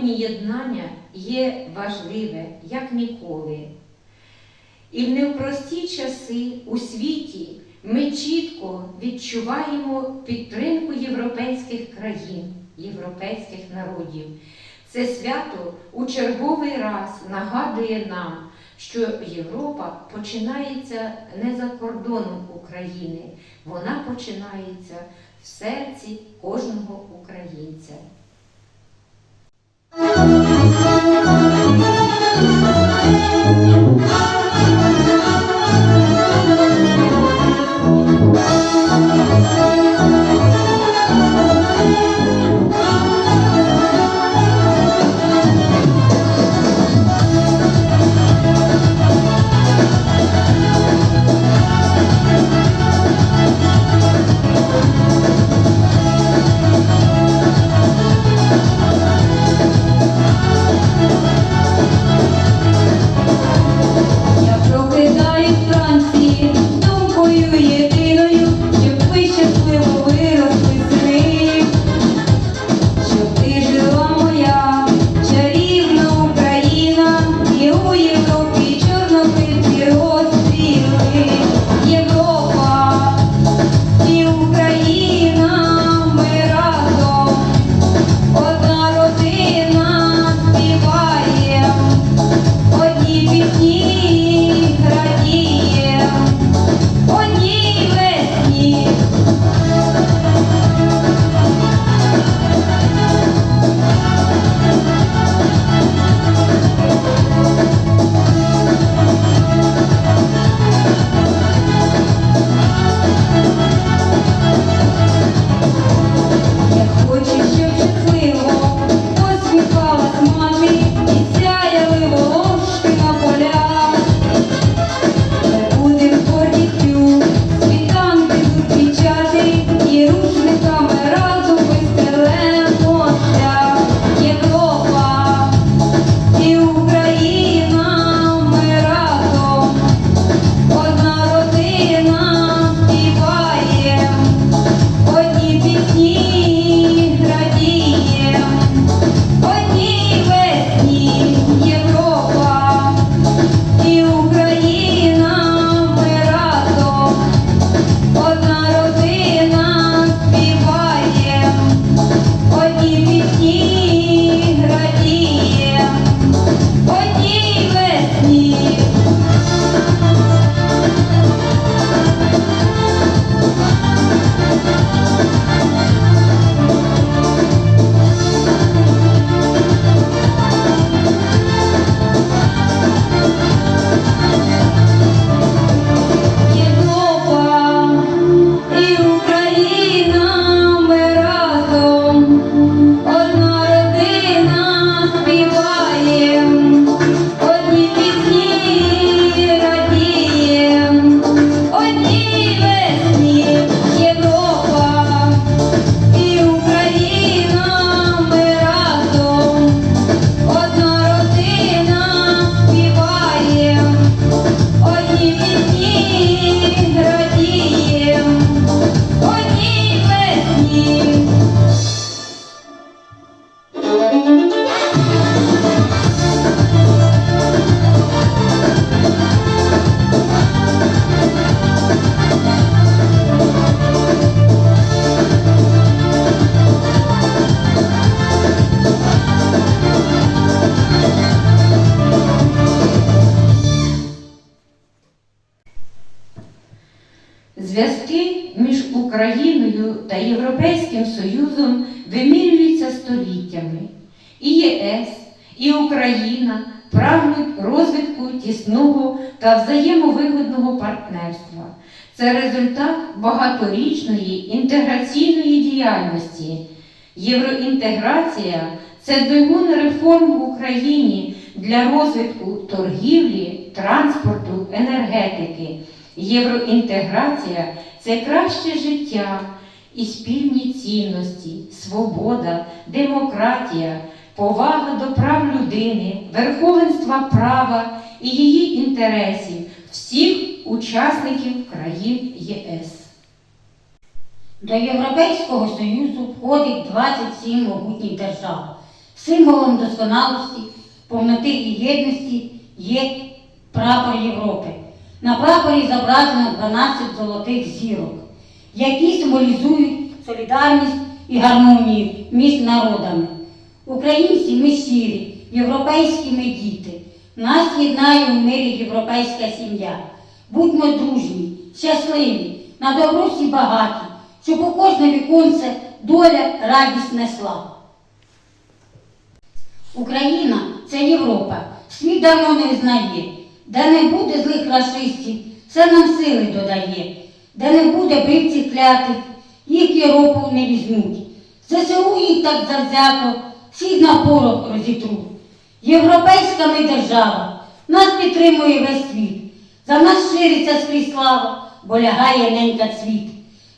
Сьогодні єднання є важливе, як ніколи. І в непрості часи у світі ми чітко відчуваємо підтримку європейських країн, європейських народів. Це свято у черговий раз нагадує нам, що Європа починається не за кордоном України, вона починається в серці кожного українця. Thank you. Україною та Європейським Союзом вимірюються століттями. І ЄС, і Україна прагнуть розвитку тісного та взаємовигодного партнерства. Це результат багаторічної інтеграційної діяльності. Євроінтеграція це двигун реформ в Україні для розвитку торгівлі, транспорту, енергетики. Євроінтеграція це краще життя і спільні цінності, свобода, демократія, повага до прав людини, верховенства права і її інтересів всіх учасників країн ЄС. До Європейського Союзу входить 27 могутніх держав. Символом досконалості, повноти і єдності є прапор Європи. На прапорі зображено 12 золотих зірок, які символізують солідарність і гармонію між народами. Українці ми щирі, європейські ми діти. Нас єднає у мирі європейська сім'я. Будьмо дружні, щасливі, на добро багаті, щоб у кожне віконце доля радість несла. Україна це Європа, світ давно не знає, де не буде злих расистів, це нам сили додає, де не буде бивців клятих, їх Європу не візьмуть. ЗСУ їх так завзято, всіх на порох розітруть. Європейська ми держава, нас підтримує весь світ. За нас шириться скрізь слава, бо лягає ненька цвіт.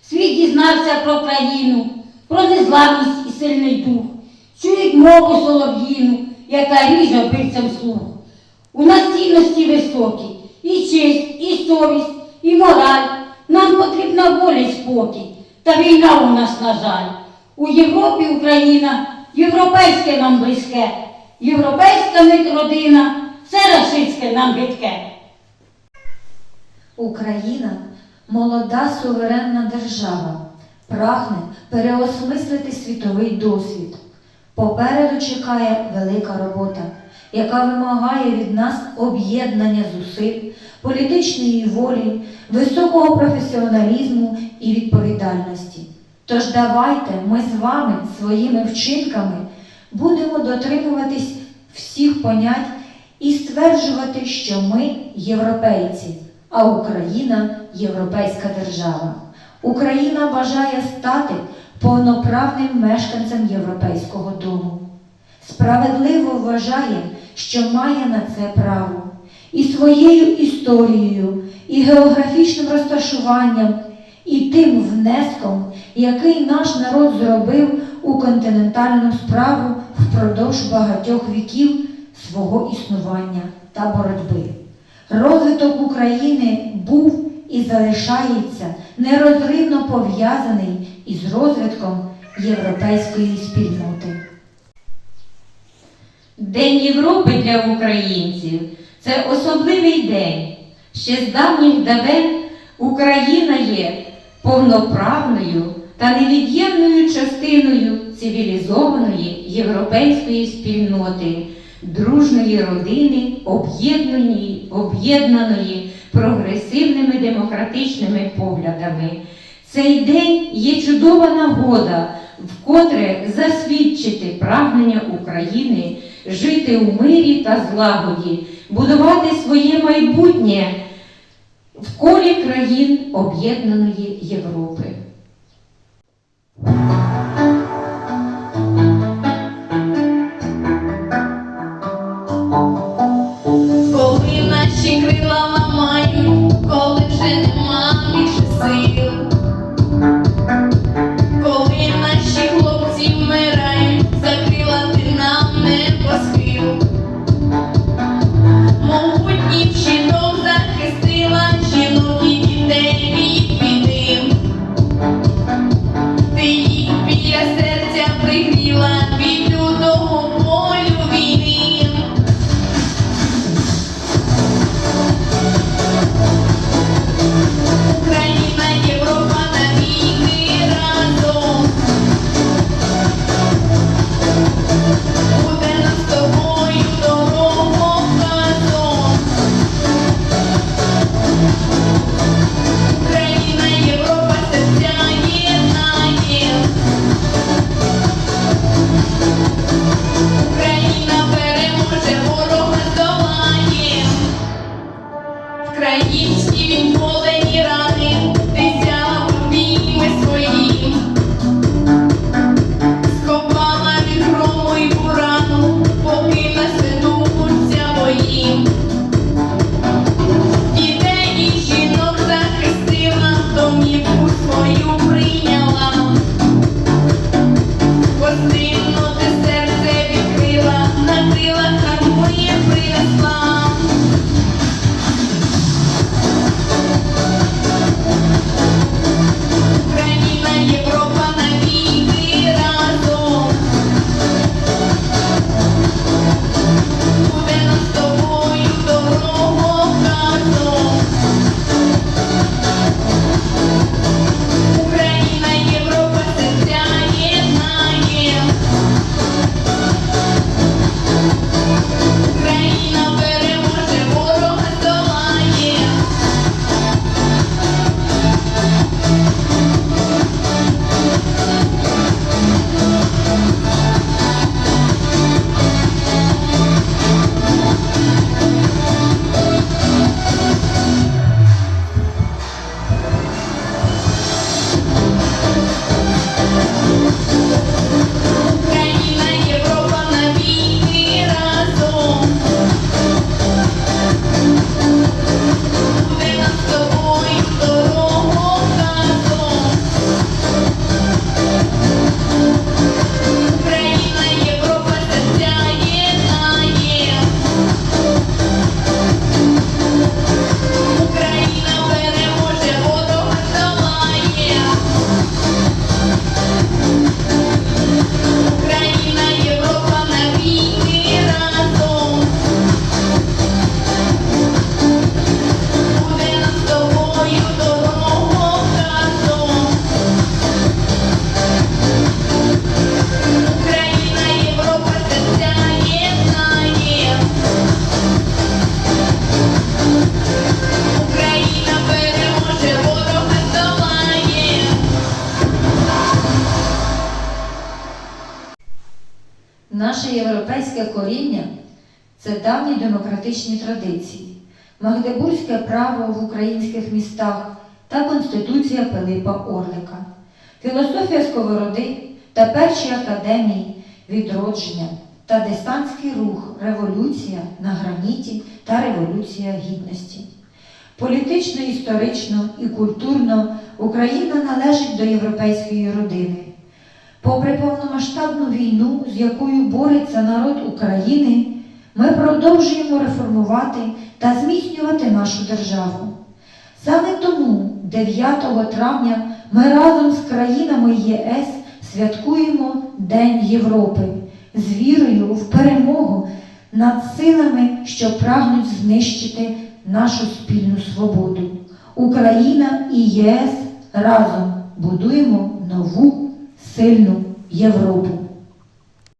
Світ дізнався про країну, про незламність і сильний дух. Чують мову солов'їну, яка ріже вбивцям слух. У нас цінності високі, і честь, і совість, і мораль. Нам потрібна воля й спокій, та війна у нас, на жаль. У Європі Україна, європейське нам близьке, європейська ми родина, все рашистське нам гидке. Україна молода суверенна держава, прагне переосмислити світовий досвід. Попереду чекає велика робота, яка вимагає від нас об'єднання зусиль, політичної волі, високого професіоналізму і відповідальності. Тож давайте ми з вами своїми вчинками будемо дотримуватись всіх понять і стверджувати, що ми європейці, а Україна європейська держава. Україна бажає стати повноправним мешканцем Європейського дому. Справедливо вважає, що має на це право і своєю історією, і географічним розташуванням, і тим внеском, який наш народ зробив у континентальну справу впродовж багатьох віків свого існування та боротьби. Розвиток України був і залишається нерозривно пов'язаний із розвитком європейської спільноти. День Європи для українців це особливий день. Ще з давніх давен Україна є повноправною та невід'ємною частиною цивілізованої європейської спільноти, дружної родини, об'єднаної, об'єднаної прогресивними демократичними поглядами. Цей день є чудова нагода вкотре засвідчити прагнення України жити у мирі та злагоді, будувати своє майбутнє в колі країн Об'єднаної Європи. Європейське коріння це давні демократичні традиції, магдебурзьке право в українських містах та Конституція Пилипа Орлика, філософія Сковороди та перші академії відродження та десантський рух Революція на граніті та Революція Гідності. Політично, історично і культурно Україна належить до європейської родини. Попри повномасштабну війну, з якою бореться народ України, ми продовжуємо реформувати та зміцнювати нашу державу. Саме тому 9 травня ми разом з країнами ЄС святкуємо День Європи з вірою в перемогу над силами, що прагнуть знищити нашу спільну свободу. Україна і ЄС разом будуємо нову сильну Європу.